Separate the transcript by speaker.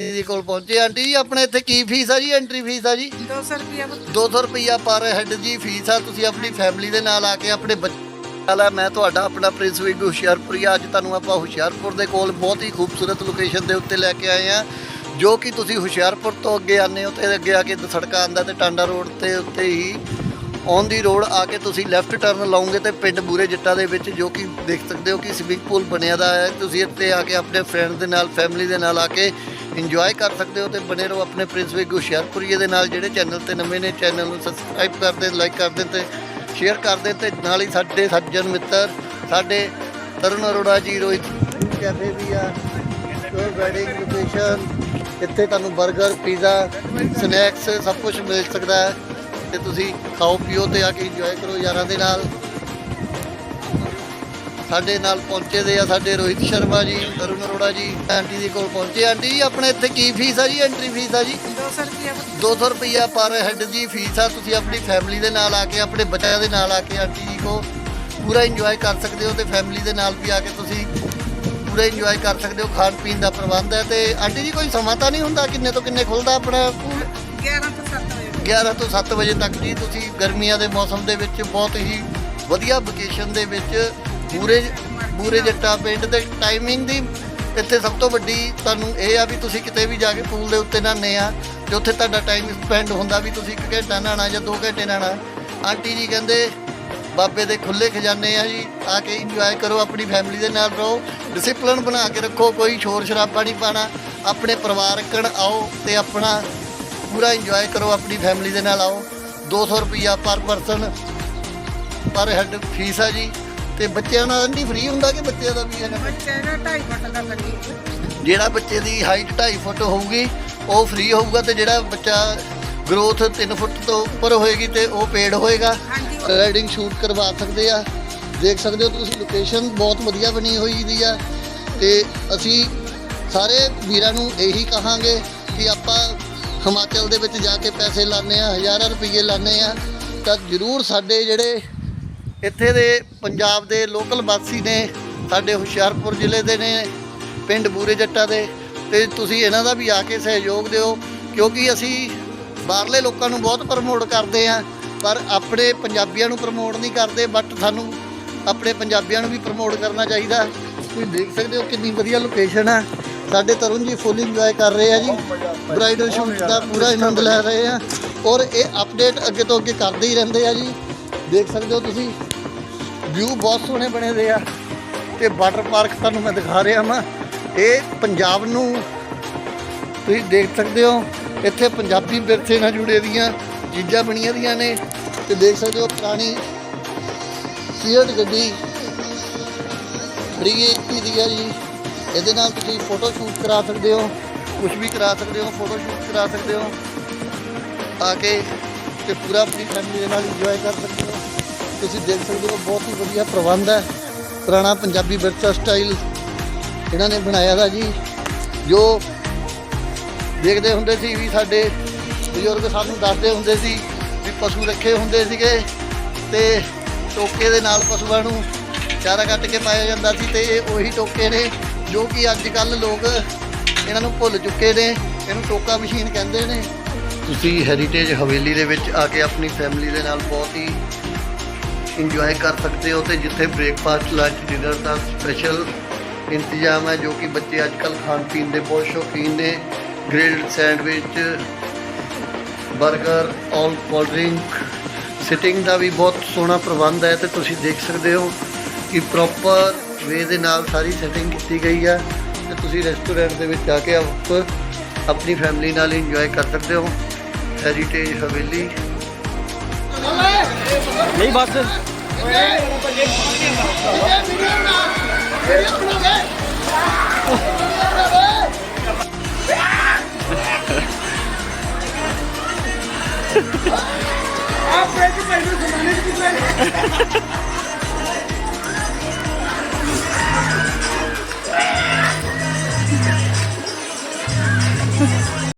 Speaker 1: ਜੀ ਕੋਲ ਪਹੁੰਚੇ। ਆਂਟੀ ਜੀ ਆਪਣੇ ਇੱਥੇ ਕੀ ਫੀਸ ਆ ਜੀ? ਐਂਟਰੀ ਫੀਸ ਆ ਜੀ?
Speaker 2: 200 ਰੁਪਿਆ
Speaker 1: 200 ਰੁਪਈਆ ਪਰ ਹੈਡ ਜੀ ਫੀਸ ਆ। ਤੁਸੀਂ ਆਪਣੀ ਫੈਮਿਲੀ ਦੇ ਨਾਲ ਆ ਕੇ ਆਪਣੇ ਬੱਚੇ ਮੈਂ ਤੁਹਾਡਾ ਆਪਣਾ ਪ੍ਰਿੰਸ ਵਿਗ ਹੁਸ਼ਿਆਰਪੁਰੀਆ ਅੱਜ ਤੁਹਾਨੂੰ ਆਪਾਂ ਹੁਸ਼ਿਆਰਪੁਰ ਦੇ ਕੋਲ ਬਹੁਤ ਹੀ ਖੂਬਸੂਰਤ ਲੋਕੇਸ਼ਨ ਦੇ ਉੱਤੇ ਲੈ ਕੇ ਆਏ ਆ। ਜੋ ਕਿ ਤੁਸੀਂ ਹੁਸ਼ਿਆਰਪੁਰ ਤੋਂ ਅੱਗੇ ਆਨੇ ਹੋ ਤੇ ਅੱਗੇ ਆ ਕੇ ਸੜਕਾਂ ਆਂਦਾ ਤੇ ਟਾਂਡਾ ਰੋਡ ਤੇ ਉੱਤੇ ਹੀ ਔਨ ਦੀ ਰੋਡ ਆ ਕੇ ਤੁਸੀਂ ਲੈਫਟ ਟਰਨ ਲਾਉਂਗੇ ਤੇ ਪਿੰਡ ਬੂਰੇ ਜੱਟਾ ਦੇ ਵਿੱਚ ਜੋ ਕਿ ਦੇਖ ਸਕਦੇ ਹੋ ਕਿ ਸਵਿਮਿੰਗ ਪੂਲ ਬਣਿਆ ਦਾ ਹੈ। ਤੁਸੀਂ ਇੱਥੇ ਆ ਕੇ ਆਪਣੇ ਫਰੈਂਡ ਦੇ ਨਾਲ ਫੈਮਿਲੀ ਦੇ ਨਾਲ ਆ ਕੇ ਇੰਜੋਏ ਕਰ ਸਕਦੇ ਹੋ ਤੇ ਬਨੇ ਰਹੋ ਆਪਣੇ ਪ੍ਰਿੰਸ ਵਿਗ ਹੁਸ਼ਿਆਰਪੁਰੀਏ ਦੇ ਨਾਲ, ਜਿਹੜੇ ਚੈਨਲ ਤੇ ਨਵੇਂ ਨੇ ਚੈਨਲ ਨੂੰ ਸਬਸਕ੍ਰਾਈਬ ਕਰ ਦੇ ਲਾਈਕ ਕਰ ਦੇ ਤੇ ਸ਼ੇਅਰ ਕਰ ਦੇ ਤੇ ਨਾਲ ਹੀ ਸਾਡੇ ਸੱਜਣ ਮਿੱਤਰ, ਸਾਡੇ ਤਰੁਣ ਅਰੋੜਾ ਜੀ ਰੋਹਿਤ ਕੈਫੇ ਵੀ ਆ ਸਟੋਰ ਵੈਡਿੰਗ ਲੋਕੇਸ਼ਨ ਇੱਥੇ ਤੁਹਾਨੂੰ 버ਗਰ ਪੀਜ਼ਾ ਸਨੈਕਸ ਸਭ ਕੁਝ ਮਿਲ ਸਕਦਾ ਹੈ ਤੇ ਤੁਸੀਂ ਖਾਓ, ਪੀਓ ਤੇ ਆ ਕੇ ਇੰਜੋਏ ਕਰੋ ਯਾਰਾਂ ਦੇ ਨਾਲ। ਸਾਡੇ ਨਾਲ ਪਹੁੰਚੇ ਦੇ ਆ ਸਾਡੇ ਰੋਹਿਤ ਸ਼ਰਮਾ ਜੀ ਅਰੁਣ ਅਰੋੜਾ ਜੀ ਆਂਟੀ ਦੇ ਕੋਲ ਪਹੁੰਚੇ। ਆਂਟੀ ਜੀ ਆਪਣੇ ਇੱਥੇ ਕੀ ਫੀਸ ਆ ਜੀ? ਐਂਟਰੀ ਫੀਸ ਆ ਜੀ?
Speaker 2: 200 ਰੁਪਿਆ
Speaker 1: 200 ਰੁਪਈਆ ਪਰ ਹੈਡ ਦੀ ਫੀਸ ਆ। ਤੁਸੀਂ ਆਪਣੀ ਫੈਮਿਲੀ ਦੇ ਨਾਲ ਆ ਕੇ ਆਪਣੇ ਬੱਚਿਆਂ ਦੇ ਨਾਲ ਆ ਕੇ ਆਂਟੀ ਜੀ ਕੋ ਪੂਰਾ ਇੰਜੋਏ ਕਰ ਸਕਦੇ ਹੋ ਤੇ ਫੈਮਿਲੀ ਦੇ ਨਾਲ ਵੀ ਆ ਕੇ ਤੁਸੀਂ ਪੂਰਾ ਇੰਜੋਏ ਕਰ ਸਕਦੇ ਹੋ। ਖਾਣ ਪੀਣ ਦਾ ਪ੍ਰਬੰਧ ਹੈ ਤੇ ਆਂਟੀ ਜੀ ਕੋਈ ਸਮਾਂ ਤਾਂ ਨਹੀਂ ਹੁੰਦਾ? ਕਿੰਨੇ ਤੋਂ ਕਿੰਨੇ ਖੁੱਲਦਾ ਆਪਣਾ? ਪੂਲ
Speaker 2: 11 ਤੋਂ 7 ਵਜੇ।
Speaker 1: 11 ਤੋਂ 7 ਵਜੇ ਤੱਕ ਜੀ ਤੁਸੀਂ ਗਰਮੀਆਂ ਦੇ ਮੌਸਮ ਦੇ ਵਿੱਚ ਬਹੁਤ ਹੀ ਵਧੀਆ ਵਕੇਸ਼ਨ ਦੇ ਵਿੱਚ ਪੂਰੇ ਪੂਰੇ ਜੱਟਾ ਪਿੰਡ ਦੇ ਟਾਈਮਿੰਗ ਦੀ ਇੱਥੇ ਸਭ ਤੋਂ ਵੱਡੀ ਤੁਹਾਨੂੰ ਇਹ ਆ ਵੀ ਤੁਸੀਂ ਕਿਤੇ ਵੀ ਜਾ ਕੇ ਪੂਲ ਦੇ ਉੱਤੇ ਨਹਾਉਂਦੇ ਆ ਤੇ ਉੱਥੇ ਤੁਹਾਡਾ ਟਾਈਮ ਸਪੈਂਡ ਹੁੰਦਾ ਵੀ ਤੁਸੀਂ ਇੱਕ ਘੰਟਾ ਨਹਾਣਾ ਜਾਂ 2 ਘੰਟੇ ਨਹਾਣਾ ਆਂਟੀ ਜੀ ਕਹਿੰਦੇ, ਬਾਬੇ ਦੇ ਖੁੱਲੇ ਖਜ਼ਾਨੇ ਆ ਜੀ, ਆ ਕੇ ਇੰਜੋਏ ਕਰੋ, ਆਪਣੀ ਫੈਮਿਲੀ ਦੇ ਨਾਲ ਰਹੋ ਡਿਸਪਲਿਨ ਬਣਾ ਕੇ ਰੱਖੋ, ਕੋਈ ਸ਼ੋਰ ਸ਼ਰਾਬਾ ਨਹੀਂ ਪਾਣਾ, ਆਪਣੇ ਪਰਿਵਾਰਕਣ ਆਓ ਤੇ ਆਪਣਾ ਪੂਰਾ ਇੰਜੋਏ ਕਰੋ, ਆਪਣੀ ਫੈਮਿਲੀ ਦੇ ਨਾਲ ਆਓ। 200 ਰੁਪਿਆ ਪਰ ਪਰਸਨ ਪਰ ਹੈਡ ਫੀਸ ਆ ਜੀ। ਤੇ ਬੱਚਿਆਂ ਨਾਲ ਨਹੀਂ ਫ੍ਰੀ ਹੁੰਦਾ ਕਿ ਬੱਚਿਆਂ ਦਾ ਵੀ ਹੈਗਾ?
Speaker 2: ਬੱਚੇ ਦਾ 2.5 ਫੁੱਟ ਦਾ ਕਰੀ
Speaker 1: ਜਿਹੜਾ ਬੱਚੇ ਦੀ ਹਾਈਟ 2.5 ਫੁੱਟ ਹੋਊਗੀ ਉਹ ਫ੍ਰੀ ਹੋਊਗਾ ਤੇ ਜਿਹੜਾ ਬੱਚਾ ਗਰੋਥ 3 ਫੁੱਟ ਤੋਂ ਉੱਪਰ ਹੋਏਗੀ ਤੇ ਉਹ ਪੇਡ ਹੋਏਗਾ।
Speaker 2: ਹਾਂਜੀ।
Speaker 1: ਰਾਈਡਿੰਗ ਸ਼ੂਟ ਕਰਵਾ ਸਕਦੇ ਆ। ਦੇਖ ਸਕਦੇ ਹੋ ਤੁਸੀਂ ਲੋਕੇਸ਼ਨ ਬਹੁਤ ਵਧੀਆ ਬਣੀ ਹੋਈ ਦੀ ਆ। ਤੇ ਅਸੀਂ ਸਾਰੇ ਵੀਰਾਂ ਨੂੰ ਇਹੀ ਕਹਾਂਗੇ ਕਿ ਆਪਾਂ ਹਿਮਾਚਲ ਦੇ ਵਿੱਚ ਜਾ ਕੇ ਪੈਸੇ ਲਾਣੇ ਆ ਹਜ਼ਾਰਾਂ ਰੁਪਏ ਲਾਣੇ ਆ ਤਾਂ ਜ਼ਰੂਰ ਸਾਡੇ ਜਿਹੜੇ ਇੱਥੇ ਦੇ ਪੰਜਾਬ ਦੇ ਲੋਕਲ ਵਾਸੀ ਨੇ ਸਾਡੇ ਹੁਸ਼ਿਆਰਪੁਰ ਜ਼ਿਲ੍ਹੇ ਦੇ ਨੇ ਪਿੰਡ ਬੂਰੇ ਜੱਟਾ ਦੇ ਤੇ ਤੁਸੀਂ ਇਹਨਾਂ ਦਾ ਵੀ ਆ ਕੇ ਸਹਿਯੋਗ ਦਿਓ ਕਿਉਂਕਿ ਅਸੀਂ ਬਾਹਰਲੇ ਲੋਕਾਂ ਨੂੰ ਬਹੁਤ ਪ੍ਰਮੋਟ ਕਰਦੇ ਆ ਪਰ ਆਪਣੇ ਪੰਜਾਬੀਆਂ ਨੂੰ ਪ੍ਰਮੋਟ ਨਹੀਂ ਕਰਦੇ ਬਟ ਸਾਨੂੰ ਆਪਣੇ ਪੰਜਾਬੀਆਂ ਨੂੰ ਵੀ ਪ੍ਰਮੋਟ ਕਰਨਾ ਚਾਹੀਦਾ। ਤੁਸੀਂ ਦੇਖ ਸਕਦੇ ਹੋ ਕਿੰਨੀ ਵਧੀਆ ਲੋਕੇਸ਼ਨ ਆ। ਸਾਡੇ ਤਰੁਣ ਜੀ ਫੁੱਲ ਇੰਜੋਏ ਕਰ ਰਹੇ ਆ ਜੀ। ਬ੍ਰਾਈਡਲ ਸ਼ੂਟ ਦਾ ਪੂਰਾ ਆਨੰਦ ਲੈ ਰਹੇ ਆ। ਔਰ ਇਹ ਅਪਡੇਟ ਅੱਗੇ ਤੋਂ ਅੱਗੇ ਕਰਦੇ ਹੀ ਰਹਿੰਦੇ ਆ ਜੀ। ਦੇਖ ਸਕਦੇ ਹੋ ਤੁਸੀਂ? ਵਿਊ ਬਹੁਤ ਸੋਹਣੇ ਬਣੇ ਦੇ ਆ ਤੇ ਵਾਟਰ ਪਾਰਕ ਤੁਹਾਨੂੰ ਮੈਂ ਦਿਖਾ ਰਿਹਾ ਹਾਂ ਇਹ ਪੰਜਾਬ ਨੂੰ ਤੁਸੀਂ ਦੇਖ ਸਕਦੇ ਹੋ, ਇੱਥੇ ਪੰਜਾਬੀ ਵਿਰਸੇ ਨਾਲ ਜੁੜੇ ਦੀਆਂ ਚੀਜ਼ਾਂ ਬਣੀਆਂ ਦੀਆਂ ਨੇ ਤੇ ਦੇਖ ਸਕਦੇ ਹੋ ਪੁਰਾਣੀ ਸੀਟ ਗੱਡੀ ਫਰੀ ਹੈ ਦੀ ਹੈ ਜੀ। ਇਹਦੇ ਨਾਲ ਤੁਸੀਂ ਫੋਟੋ ਸ਼ੂਟ ਕਰਾ ਸਕਦੇ ਹੋ ਕੁਝ ਵੀ ਕਰਾ ਸਕਦੇ ਹੋ ਫੋਟੋ ਸ਼ੂਟ ਕਰਾ ਸਕਦੇ ਹੋ। ਆ ਕੇ ਤੇ ਪੂਰਾ ਆਪਣੀ ਫੈਮਿਲੀ ਦੇ ਨਾਲ ਇੰਜੋਏ ਕਰ ਸਕਦੇ ਹੋ। ਤੁਸੀਂ ਦੇਖ ਸਕਦੇ ਹੋ, ਬਹੁਤ ਹੀ ਵਧੀਆ ਪ੍ਰਬੰਧ ਹੈ। ਪੁਰਾਣਾ ਪੰਜਾਬੀ ਵਿਰਸਾ ਸਟਾਈਲ ਇਹਨਾਂ ਨੇ ਬਣਾਇਆ ਦਾ ਜੀ, ਜੋ ਦੇਖਦੇ ਹੁੰਦੇ ਸੀ ਵੀ ਸਾਡੇ ਬਜ਼ੁਰਗ ਸਾਨੂੰ ਦੱਸਦੇ ਹੁੰਦੇ ਸੀ ਵੀ ਪਸ਼ੂ ਰੱਖੇ ਹੁੰਦੇ ਸੀਗੇ ਤੇ ਟੋਕੇ ਦੇ ਨਾਲ ਪਸ਼ੂਆਂ ਨੂੰ ਚਾਰਾ ਕੱਟ ਕੇ ਪਾਇਆ ਜਾਂਦਾ ਸੀ ਤੇ ਇਹ ਉਹੀ ਟੋਕੇ ਨੇ ਜੋ ਕਿ ਅੱਜ ਕੱਲ ਲੋਕ ਇਹਨਾਂ ਨੂੰ ਭੁੱਲ ਚੁੱਕੇ ਨੇ, ਇਹਨੂੰ ਟੋਕਾ ਮਸ਼ੀਨ ਕਹਿੰਦੇ ਨੇ। ਤੁਸੀਂ ਹੈਰੀਟੇਜ ਹਵੇਲੀ ਦੇ ਵਿੱਚ ਆ ਕੇ ਆਪਣੀ ਫੈਮਿਲੀ ਦੇ ਨਾਲ ਬਹੁਤ ਹੀ ਇੰਜੋਏ ਕਰ ਸਕਦੇ ਹੋ ਤੇ ਜਿੱਥੇ ਬ੍ਰੇਕਫਾਸਟ ਲੰਚ ਡਿਨਰ ਦਾ ਸਪੈਸ਼ਲ ਇੰਤਜ਼ਾਮ ਹੈ, ਜੋ ਕਿ ਬੱਚੇ ਅੱਜ ਕੱਲ ਖਾਣ ਪੀਣ ਦੇ ਬਹੁਤ ਸ਼ੌਕੀਨ ਨੇ। ਗ੍ਰਿਲਡ ਸੈਂਡਵਿਚ 버ਗਰ ਔਲ ਕੋਲਡ ਡਰਿੰਕ ਸਿਟਿੰਗ ਦਾ ਵੀ ਬਹੁਤ ਸੋਹਣਾ ਪ੍ਰਬੰਧ ਹੈ ਤੇ ਤੁਸੀਂ ਦੇਖ ਸਕਦੇ ਹੋ ਕਿ ਪ੍ਰੋਪਰ ਵੇ ਦੇ ਨਾਲ ਸਾਰੀ ਸੈਟਿੰਗ ਕੀਤੀ ਗਈ ਹੈ ਤੇ ਤੁਸੀਂ ਰੈਸਟੋਰੈਂਟ ਦੇ ਵਿੱਚ ਜਾ ਕੇ ਆਪ ਆਪਣੀ ਫੈਮਿਲੀ ਨਾਲ ਇੰਜੋਏ ਕਰ ਸਕਦੇ ਹੋ। ਹੈਰੀਟੇਜ ਹਵੇਲੀ।
Speaker 3: ਨਹੀਂ ਬਸ।
Speaker 2: ਆਪ